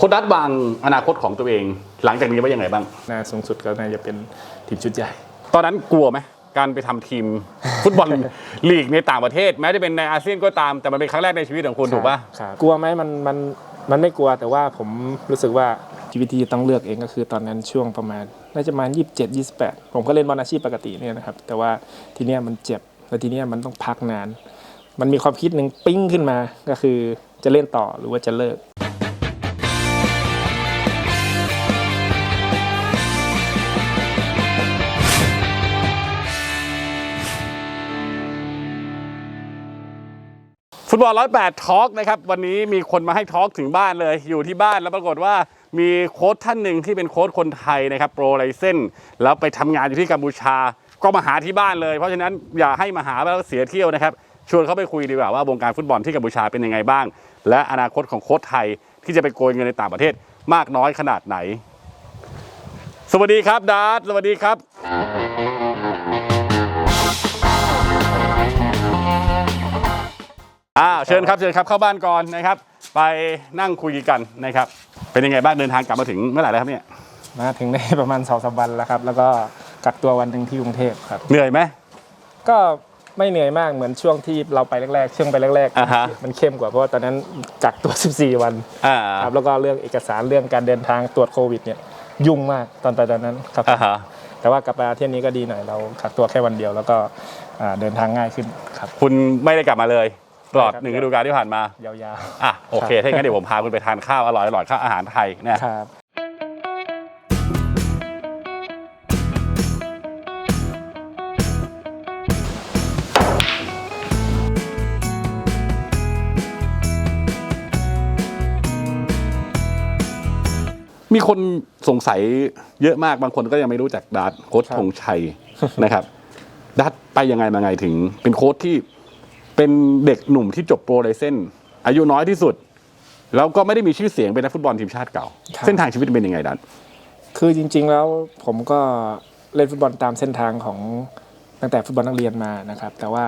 โค้ชดัตวางอนาคตของตัวเอง หลังจากนี้ไว้ยังไงบ้างหน้าสูงสุดก็น่าจะเป็นทีมชุดใหญ่ ตอนนั้นกลัวไหมการไปทำทีมฟุตบอลลีกในต่างประเทศ แม้จะเป็นในอาเซียนก็ตามแต่มันเป็นครั้งแรกในชีวิตของคุณถูกปะครับกลัวไหมมันมันมันไม่กลัวแต่ว่าผมรู้สึกว่าชีวิตที่ต้องเลือกเองก็คือตอนนั้นช่วงประมาณน่าจะประมาณ27 28 ผมก็เล่นบอลอาชีพปกติเนี่ยนะครับ แต่ว่าทีเนี้ยมันเจ็บแล้วทีเนี้ยมันต้องพักนาน มันมีความคิดหนึ่งปิ้งขึ้นมาก็คือจะเล่นต่อหรือว่าจะเลิก บอลร้อยแปดทอล์กนะครับวันนี้มีคนมาให้ทอล์กถึงบ้านเลยอยู่ที่บ้านแล้วปรากฏว่ามีโค้ชท่านหนึ่งที่เป็นโค้ชคนไทยนะครับโปรไลเซนแล้วไปทำงานอยู่ที่กัมพูชา ก็มาหาที่บ้านเลย เพราะฉะนั้นอย่าให้มาหาแล้วเสียเที่ยวนะครับชวนเขาไปคุยดีกว่าว่าวงการฟุตบอลที่กัมพูชาเป็นยังไงบ้าง และอนาคตของโค้ชไทยที่จะไปโกยเงินในต่างประเทศมากน้อยขนาดไหน สวัสดีครับดาร์สวัสดีครับ อ่าเชิญครับเชิญครับเข้าบ้านก่อนนะครับ ไปนั่งคุยกันนะครับ เป็นยังไงบ้างเดินทางกลับมาถึงเมื่อไหร่แล้วครับเนี่ยมาถึงได้ประมาณสองสามวันแล้วครับ แล้วก็กักตัววันหนึ่งที่กรุงเทพครับ เหนื่อยไหมก็ไม่เหนื่อยมากเหมือนช่วงที่เราไปแรกๆช่วงไปแรกอ่าฮะมันเข้มกว่าเพราะว่าตอนนั้นกักตัว 14 วันอ่าครับแล้วก็เรื่องเอกสารเรื่องการเดินทางตรวจโควิดเนี่ยยุ่งมากตอนไปตอนนั้นครับ อ่าฮะแต่ว่ากลับมาเที่ยวนี้ก็ดีหน่อยเรากักตัวแค่วันเดียว แล้วก็อ่าเดินทางง่ายขึ้นครับ คุณไม่ได้กลับมาเลย ตลอดใช่ครับหนึ่งฤดูกาลที่ผ่านมายาวอะโอเคถ้าอย่างนั้นเดี๋ยวผมพาคุณไปทานข้าวอร่อยอร่อยข้าวอาหารไทยนะๆครับมีคนสงสัยเยอะมากบางคนก็ยังไม่รู้จักดัตโค้ชครับธงชัยนะครับดัตไปยังไงมาไงถึง เป็นโค้ชที่ เป็นเด็กหนุ่มที่จบโปรไลเซนอายุน้อยที่สุด แล้วก็ไม่ได้มีชื่อเสียงเป็นนักฟุตบอลทีมชาติเก่า ครับ เส้นทางชีวิตเป็นยังไงดัตคือจริง ๆ แล้วผมก็เล่นฟุตบอลตามเส้นทางของตั้งแต่ฟุตบอลนักเรียนมานะครับ แต่ว่า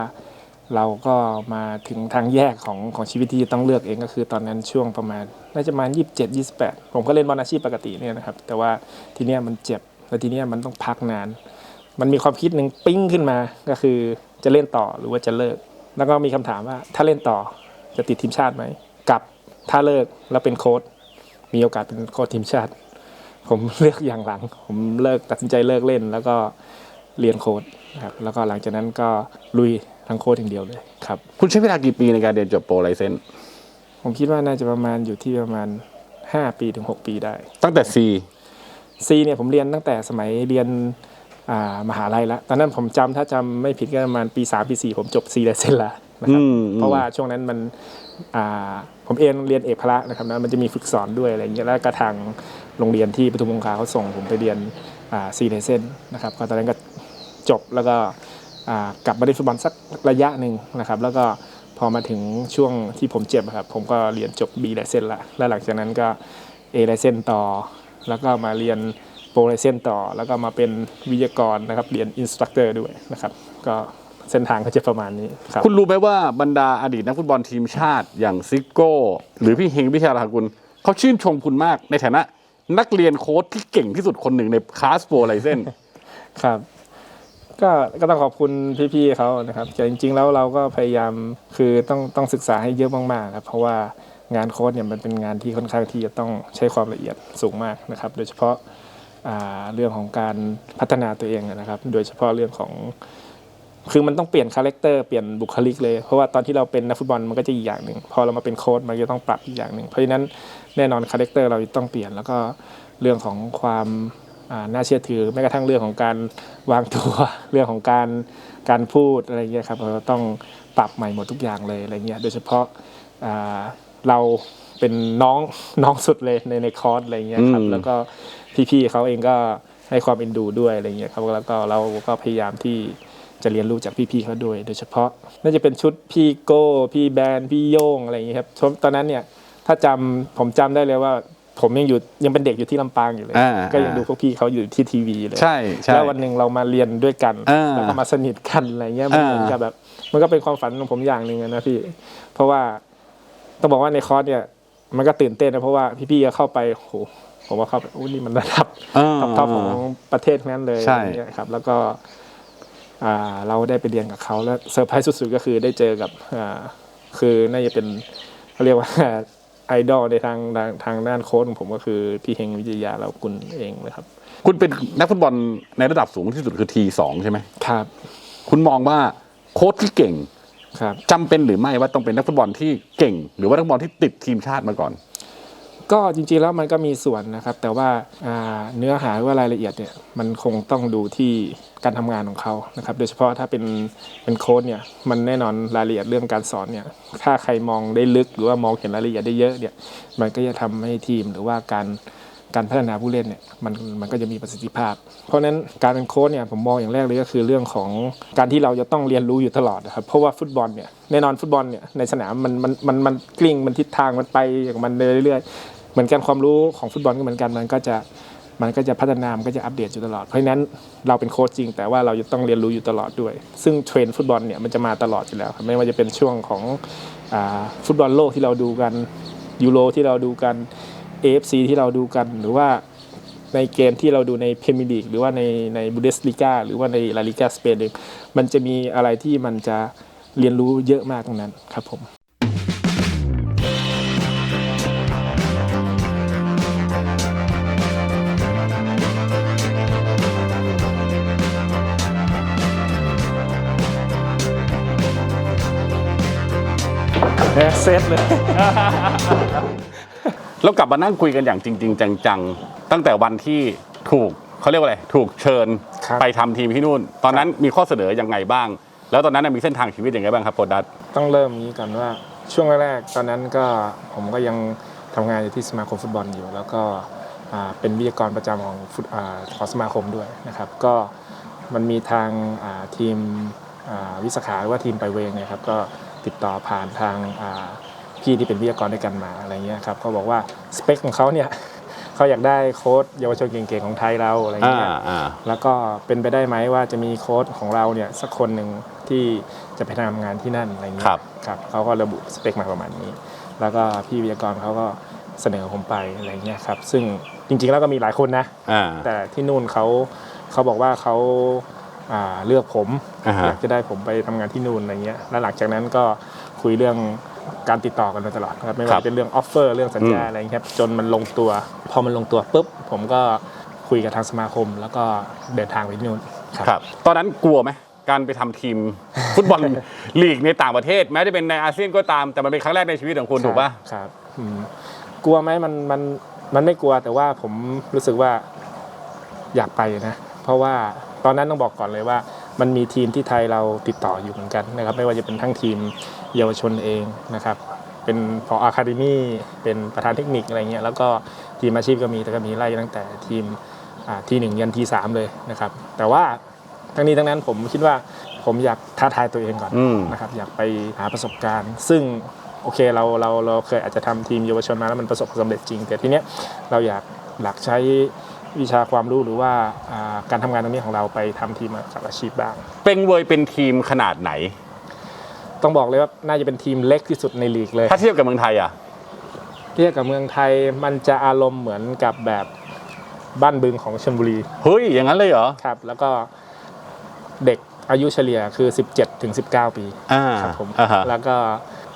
เราก็มาถึงทางแยกของของชีวิตที่ต้องเลือกเองก็คือตอนนั้นช่วงประมาณน่าจะประมาณ27 28 ผมก็เล่นบอลอาชีพปกติเนี่ยนะครับ แต่ว่าทีเนี้ยมันเจ็บแล้วทีเนี้ยมันต้องพักนาน มันมีความคิดหนึ่งปิ้งขึ้นมาก็คือจะเล่นต่อหรือว่าจะเลิก แล้วก็มีคำถามว่าถ้าเล่นต่อจะติดทีมชาติไหมกับถ้าเลิกแล้วเป็นโค้ชมีโอกาสเป็นโค้ชทีมชาติ ผมเลือกอย่างหลัง ผมเลิกตัดสินใจเลิกเล่น แล้วก็เรียนโค้ดนะครับแล้วก็หลังจากนั้นก็ลุยทั้งโค้ดอย่างเดียวเลยครับคุณใช้เวลากี่ปีในการเรียนจบโปรไลเซนผมคิดว่าน่าจะประมาณอยู่ที่ประมาณ 5 ปีถึง 6 ปีได้ ตั้งแต่ C C เนี่ยผมเรียนตั้งแต่สมัยเรียนอ่า มหาลัยแล้วตอนนั้นผมจำถ้าจำไม่ผิดก็ประมาณปี3ปี4ผมจบ C ไลเซนแล้วนะครับอืมเพราะว่าช่วงนั้นมันอ่าผมเองเรียนเอกพละนะครับนะมันจะมีฝึกสอนด้วยอะไรอย่างเงี้ยแล้วก็ทางโรงเรียนที่ปทุมคงคาเขาส่งผมไปเรียนอ่าซีเลเซนนะครับก็ตอนนั้นก็จบแล้วก็อ่ากลับมาเล่นฟุตบอลสักระยะหนึ่งนะครับ แล้วก็พอมาถึงช่วงที่ผมเจ็บอะครับผมก็เรียนจบ B ไลเซนละแล้วหลังจากนั้นก็ A ไลเซนต่อ แล้วก็มาเรียน โปรไลเซนต่อ แล้วก็มาเป็นวิทยากรนะครับเรียนอินสตรัคเตอร์ด้วยนะครับก็เส้นทางก็จะประมาณนี้ครับคุณรู้ไหมว่าบรรดาอดีตนักฟุตบอลทีมชาติอย่างซิโก้ หรือพี่เฮงวิชาลากุลเขาชื่นชมคุณมากในฐานะนักเรียนโค้ชที่เก่งที่สุดคนหนึ่งในคลาสโปรไลเซนครับก็ก็ต้องขอบคุณพี่ๆเขานะครับแต่จริง ๆ แล้วเราก็พยายามคือต้องต้องศึกษาให้เยอะมากๆครับเพราะว่างานโค้ชเนี่ยมันเป็นงานที่ค่อนข้างที่จะต้องใช้ความละเอียดสูงมากนะครับ โดยเฉพาะอ่า เรื่องของการพัฒนาตัวเองนะครับ โดยเฉพาะเรื่องของ คือมันต้องเปลี่ยนคาแรคเตอร์เปลี่ยนบุคลิกเลยเพราะว่าตอนที่เราเป็นนักฟุตบอลมันก็จะอีกอย่างหนึ่งพอเรามาเป็นโค้ชมันก็ต้องปรับอีกอย่างหนึ่งเพราะฉะนั้นแน่นอนคาแรคเตอร์เราต้องเปลี่ยนแล้วก็เรื่องของความน่าเชื่อถือแม้กระทั่งเรื่องของการวางตัวเรื่องของการการพูดอะไรเงี้ยครับเราต้องปรับใหม่หมดทุกอย่างเลยอะไรเงี้ยโดยเฉพาะเรา เป็นน้องน้องสุดเลยในในคอร์สอะไรเงี้ยครับอืมแล้วก็พี่ๆเขาเองก็ให้ความเอ็นดูด้วยอะไรเงี้ยครับแล้วก็เราก็พยายามที่จะเรียนรู้จากพี่ๆเขาด้วย โดยเฉพาะน่าจะเป็นชุดพี่โก้ พี่แบนพี่โย่งอะไรอย่างนี้ยครับชมตอนนั้นเนี่ยถ้าจำผมจำได้เลยว่า ผมยังอยู่ยังเป็นเด็กอยู่ที่ลำปางอยู่เลยอ่าก็ยังดูพวกพี่เขาอยู่ที่ทีวีเลยใช่ใช่แล้ววันหนึ่งเรามาเรียนด้วยกันอ่าแล้วก็มาสนิทกันอะไรเงี้ยมันอ่าเหมือนกับแบบ มันก็เป็นความฝันของผมอย่างหนึ่งอะนะพี่ เพราะว่าต้องบอกว่าในคอร์สเนี่ย มันก็ตื่นเต้นนะเพราะว่าพี่ๆก็เข้าไปโอ้โหผมว่าเข้าไปโอ้นี่มันระดับอ่าท็อปท็อปของประเทศทั้งนั้นเลยใช่อะไรเงี้ยครับ แล้วก็อ่าเราได้ไปเรียนกับเขาแล้วเซอร์ไพรส์สุดๆก็คือได้เจอกับอ่าคือน่าจะเป็นเขาเรียกว่าไอดอลในทางทางทางด้านโค้ชของผมก็คือพี่เฮงวิทยาเรากุลเองนะครับ คุณเป็นนักฟุตบอลในระดับสูงที่สุดคือทีสองใช่ไหมครับ คุณมองว่าโค้ชที่เก่ง ครับจำเป็นหรือไม่ว่าต้องเป็นนักฟุตบอลที่เก่ง หรือว่านักฟุตบอลที่ติดทีมชาติมาก่อน ก็จริงๆแล้วมันก็มีส่วนนะครับ แต่ว่าอ่าเนื้อหาหรือว่ารายละเอียดเนี่ยมันคงต้องดูที่การทำงานของเขานะครับ โดยเฉพาะถ้าเป็นเป็นโค้ชเนี่ยมันแน่นอนรายละเอียดเรื่องการสอนเนี่ยถ้าใครมองได้ลึกหรือว่ามองเห็นรายละเอียดได้เยอะเนี่ยมันก็จะทำให้ทีมหรือว่าการ การพัฒนาผู้เล่นเนี่ยมันมันก็จะมีประสิทธิภาพ เพราะฉะนั้นการเป็นโค้ชเนี่ยผมมองอย่างแรกเลยก็คือเรื่องของการที่เราจะต้องเรียนรู้อยู่ตลอดนะครับเพราะว่าฟุตบอลเนี่ยแน่นอนฟุตบอลเนี่ยในสนามมันมันมันมันกลิ้งมันทิศทางมันไปอย่างมันเรื่อยๆเหมือนกันความรู้ของฟุตบอลก็เหมือนกันมันก็จะมันก็จะพัฒนา มันก็จะอัปเดตอยู่ตลอด เพราะฉะนั้นเราเป็นโค้ชจริง แต่ว่าเราจะต้องเรียนรู้อยู่ตลอดด้วย ซึ่งเทรนฟุตบอลเนี่ยมันจะมาตลอดอยู่แล้ว ไม่ว่าจะเป็นช่วงของอฟุตบอลโลกที่เราดูกันยูโรที่เราดูกัน AFC ที่เราดูกันหรือว่าในเกมที่เราดูในเพมียร์ลีกหรือว่าในในบูเดสลิก้าหรือว่าในลาลิกาสเปนเองมันจะมีอะไรที่มันจะเรียนรู้เยอะมากตรงนั้นครับผมเซตเลย แล้วกลับมานั่งคุยกันอย่างจริง ๆ จังๆ ตั้งแต่วันที่ถูกเขาเรียกว่าอะไรถูกเชิญครับ ไปทำทีมที่นู่น ตอนนั้นมีข้อเสนอยังไงบ้าง แล้วตอนนั้นนะมีเส้นทางชีวิตยังไงบ้างครับโคดัสต้องเริ่มอย่างนี้ก่อนว่าช่วงแรกๆตอนนั้นก็ผมก็ยังทำงานอยู่ที่สมาคมฟุตบอลอยู่ แล้วก็อ่าเป็นวิทยากรประจำของฟุตอ่าของสมาคมด้วยนะครับ ก็มันมีทางอ่าทีมอ่าวิสาขาหรือว่าทีมไปเวงเนี่ยครับก็ติดต่อผ่านทางอ่า พี่ที่เป็นวิทยากรด้วยกันมาอะไรเงี้ยครับเขาบอกว่าสเปคของเขาเนี่ยเขาอยากได้โค้ชเยาวชนเก่งๆของไทยเราอะไรอ่าเงี้ยอ่าแล้วก็เป็นไปได้ไหมว่าจะมีโค้ชของเราเนี่ยสักคนหนึ่งที่จะไปทำงานที่นั่นอะไรเงี้ยครับครับเขาก็ระบุสเปคมาประมาณนี้ แล้วก็พี่วิทยากรเขาก็เสนอผมไปอะไรเงี้ยครับซึ่งจริงๆแล้วก็มีหลายคนนะอ่าแต่ที่นู่นเขาเขาบอกว่าเขาอ่าเลือกผมอ่าฮะอยากจะได้ผมไปทำงานที่นู่นอะไรเงี้ยแล้วหลังจากนั้นก็คุยเรื่อง การติดต่อกันมาตลอดนะครับไม่ว่าจะเป็นเรื่องออฟเฟอร์เรื่องสัญญาอะไรเงี้ยครับจนมันลงตัว พอมันลงตัวปุ๊บผมก็คุยกับทางสมาคม แล้วก็เดินทางไปที่นู่นครับครับตอนนั้นกลัวไหมการไปทำทีมฟุตบอลลีกในต่างประเทศ แม้จะเป็นในอาเซียนก็ตามแต่มันเป็นครั้งแรกในชีวิตของคุณถูกป่ะครับอืมกลัวไหมมันมันมันไม่กลัวแต่ว่าผมรู้สึกว่าอยากไปนะ เพราะว่าตอนนั้นต้องบอกก่อนเลยว่า มันมีทีมที่ไทยเราติดต่ออยู่เหมือนกันนะครับ ไม่ว่าจะเป็นทั้งทีมเยาวชนเองนะครับ เป็นพออะคาเดมี่เป็นประธานเทคนิคอะไรเงี้ยแล้วก็ทีมอาชีพก็มีแต่ก็มีไล่ตั้งแต่ทีมทีหนึ่งยันทีสามเลยนะครับ แต่ว่าทั้งนี้ทั้งนั้นผมคิดว่าผมอยากท้าทายตัวเองก่อนอืมนะครับ อยากไปหาประสบการณ์ ซึ่งโอเคเราเราเราเคยอาจจะทำทีมเยาวชนมาแล้วมันประสบความสำเร็จจริง แต่ทีเนี้ยเราอยากหลักใช้ วิชาความรู้หรือว่าอ่าการทำงานตรงนี้ของเราไปทำทีมกับอาชีพบ้าง เป็นเวยเป็นทีมขนาดไหน ต้องบอกเลยว่าน่าจะเป็นทีมเล็กที่สุดในลีกเลย ถ้าเทียบกับเมืองไทยอะเทียบกับเมืองไทยมันจะอารมณ์เหมือนกับแบบบ้านบึงของชลบุรีเฮ้ยอย่างนั้นเลยเหรอครับ แล้วก็เด็กอายุเฉลี่ยคือ 17ถึง19 ปีอ่าครับผมอ่าฮะแล้วก็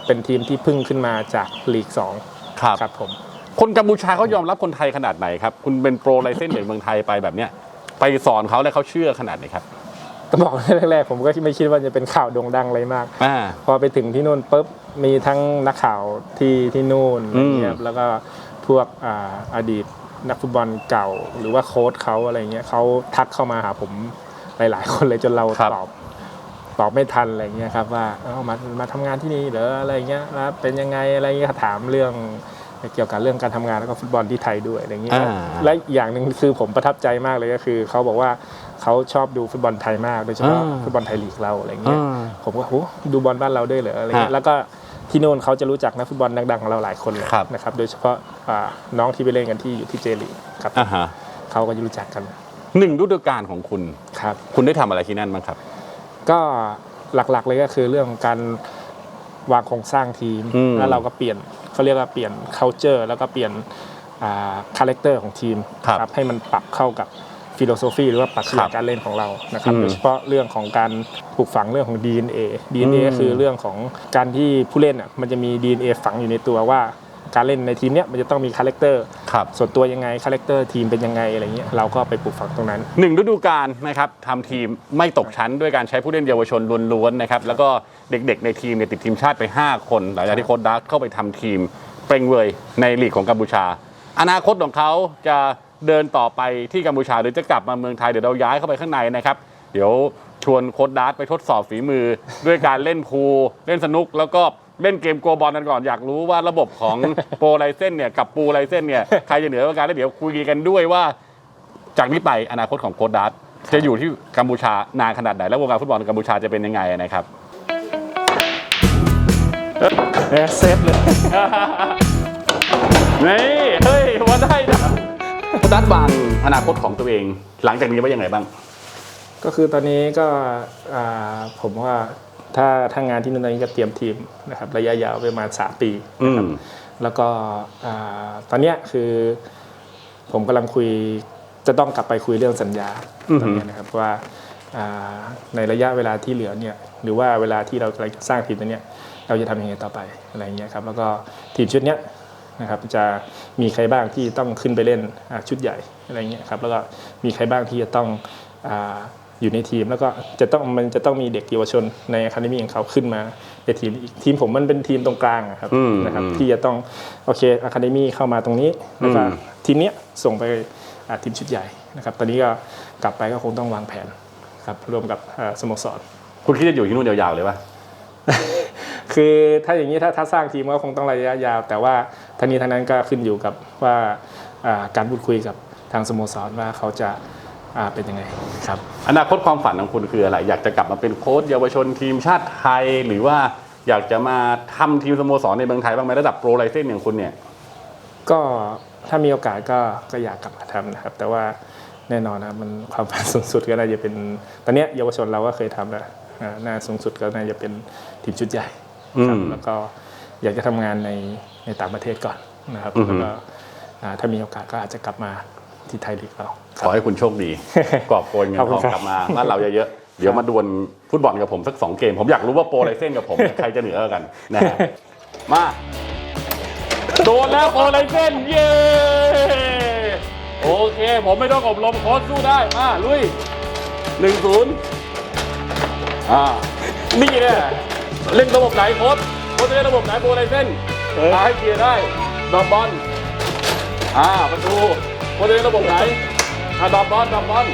เป็นทีมที่พึ่งขึ้นมาจากลีกครับ2ครับผม คนกัมพูชาเขายอมรับคนไทยขนาดไหนครับ คุณเป็นโปรไลเซนส์ในเมืองไทยไปแบบเนี้ยไปสอนเขาแล้วเขาเชื่อขนาดไหนครับต้องบอกแรกๆผมก็ไม่คิดว่าจะเป็นข่าวโด่งดังอะไรมาก อ่า พอไปถึงที่นู่นปุ๊บมีทั้งนักข่าวที่ที่นู่นอะไรเงี้ยครับแล้วก็พวกอ่าอดีตนักฟุตบอลเก่า หรือว่าโค้ชเขาอะไรเงี้ยเขาทักเข้ามาหาผมหลาย ๆ คนเลยจนเราครับตอบตอบไม่ทันอะไรเงี้ยครับว่าเอ้ามามาทำงานที่นี่เหรออะไรเงี้ยแล้วเป็นยังไงอะไรเงี้ยถามเรื่อง เกี่ยวกับเรื่องการทำงานแล้วก็ฟุตบอลที่ไทยด้วยอะไรเงี้ยอ่าและอีกอย่างหนึ่งคือผมประทับใจมากเลยก็คือ เขาบอกว่าเขาชอบดูฟุตบอลไทยมากโดยเฉพาะฟุตบอลไทยลีกเราอะไรเงี้ยอ่าผมก็โหดูบอลบ้านเราด้วยเหรออะไรเงี้ยฮะแล้วก็ที่นู่นเขาจะรู้จักนักฟุตบอลดังๆของเราหลายคนเลยครับนะครับโดยเฉพาะอ่าน้องที่ไปเล่นกันที่อยู่ที่เจลีกครับอ่าฮะเขาก็จะรู้จักกันหนึ่งฤดูกาลของคุณครับ คุณได้ทำอะไรที่นั่นบ้างครับ ก็หลักๆเลยก็คือเรื่องการวางโครงสร้างทีมอืมแล้วเราก็เปลี่ยน เขาเรียกว่าเปลี่ยน culture แล้วก็เปลี่ยนคาแรคเตอร์ของทีมครับให้มันปรับเข้ากับฟิโลโซฟีหรือว่าปรัชครัญาบการเล่นของเรานะครับอืมโดยเฉพาะเรื่องของการปลูกฝังเรื่องของ DNA DNA อืมคือเรื่องของการที่ผู้เล่นอะมันจะมี DNA ฝังอยู่ในตัวว่า การเล่นในทีมเนี้ยมันจะต้องมีคาแรคเตอร์ครับส่วนตัวยังไงคาแรคเตอร์ทีมเป็นยังไงอะไรเงี้ยเราก็ไปปลูกฝังตรงนั้น หนึ่งฤดูกาลนะครับทำทีมไม่ตกชั้นด้วยการใช้ผู้เล่นเยาวชนล้วนๆนะครับแล้วก็เด็กๆในทีมเนี่ยติดทีมชาติไป 5 คนหลังจากที่โค้ชดักเข้าไปทำทีมเปรงเวยในลีกของกัมพูชา อนาคตของเขาจะเดินต่อไปที่กัมพูชาหรือจะกลับมาเมืองไทยเดี๋ยวเราย้ายเข้าไปข้างในนะครับ เดี๋ยว ชวนโค้ชดักไปทดสอบฝีมือ ด้วยการเล่นพูลเล่นสนุกแล้วก็เล่นเกมโกบอลกันก่อนอยากรู้ว่าระบบของโปรไลเซนเนี่ยกับปูไลเซนเนี่ยใครจะเหนือกว่ากันแล้วเดี๋ยวคุยกันด้วยว่า จากนี้ไปอนาคตของโค้ดดัตจะอยู่ที่กัมพูชานานขนาดไหนและวงการฟุตบอลกัมพูชาจะเป็นยังไงนะครับเซฟเลยนี่เฮ้ยว่าได้นะโค้ดดัตวางอนาคตของตัวเอง หลังจากนี้ว่ายังไงบ้าง ก็คือตอนนี้ก็อ่าผมว่าถ้าทางงานที่นู่นตอนนี้ก็เตรียมทีมนะครับระยะยาวประมาณ3ปีอืมแล้วก็อ่าตอนเนี้ยคือผมกำลังคุยจะต้องกลับไปคุยเรื่องสัญญาอือตหือนอเนี้ยนะครับว่าอ่าในระยะเวลาที่เหลือเนี่ยหรือว่าเวลาที่เรากำลังจะสร้างทีมตัวเนี้ยเราจะทำยังไงต่อไปอะไรเงี้ยครับแล้วก็ทีมชุดเนี้ยนะครับจะมีใครบ้างที่ต้องขึ้นไปเล่นอ่าชุดใหญ่อะไรเงี้ยครับแล้วก็มีใครบ้างที่จะต้อง อาอยู่ในทีมแล้วก็จะต้องมันจะต้องมีเด็กเยาวชนในอะคาเดมี่ของเขาขึ้นมาในทีมอีกทีมผมมันเป็นทีมตรงกลางอะครับอืมนะครับอืมที่จะต้องโอเคอะคาเดมี่เข้ามาตรงนี้แล้วก็อืมทีมเนี้ยส่งไปอ่าทีมชุดใหญ่นะครับตอนนี้ก็กลับไปก็คงต้องวางแผนครับร่วมกับอ่าสโมสรคุณคิดจะอยู่ที่นู่นยาวๆเลยปะคือถ้าอย่างนี้ถ้าถ้าสร้างทีมก็คงต้องระยะยาว แต่ว่าทั้งนี้ทั้งนั้นก็ขึ้นอยู่กับว่าอ่าการพูดคุยกับทางสโมสรว่าเขาจะอ่า เป็นยังไงครับอนาคตความฝันของคุณคืออะไร อยากจะกลับมาเป็นโค้ชเยาวชนทีมชาติไทย หรือว่าอยากจะมาทำทีมสโมสรในเมืองไทยบ้างไหมระดับโปรไลเซนอย่างคุณเนี่ยก็ถ้ามีโอกาสก็ก็อยากกลับมาทำนะครับ แต่ว่าแน่นอนนะมันความฝันสูงสุดก็น่าจะเป็น ตอนเนี้ยเยาวชนเราก็เคยทำแล้วอ่าหน้าสูงสุดก็น่าจะเป็นทีมชุดใหญ่ครับอืมแล้วก็อยากจะทำงานในในต่างประเทศก่อนนะครับอือฮึแล้วก็อ่าถ้ามีโอกาสก็อาจจะกลับมา ที่ไทยลีกเรา ขอให้คุณโชคดีกอบโกยเงินขอบทคุองณครับกลับมาบ้านเราเยอะๆเดี๋ยวมาดวลฟุตบอลกับผมสักสองเกม ผมอยากรู้ว่าโปรไลเซนกับผมใครจะเหนือกว่ากันนะฮะมาโดนแล้วโปรไลเซนเย้โอเค ผมไม่ต้องอบรมโค้ชสู้ได้มาลุยหนึ่งศูนย์อ่านี่แน่เล่นระบบไหนโค้ชโค้ชจะเล่นระบบไหนโปรไลเซนมาให้เคลียร์ได้ดอมบอลอ่าประตูโค้ชจะเล่นระบบไหนอ่าดอมบอลดอมบอล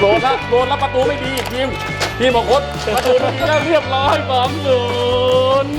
โดนละโดนละประตูไม่ดีทีมทีมของคดประตูไม่ดีแล้วเรียบร้อยสองศูนย์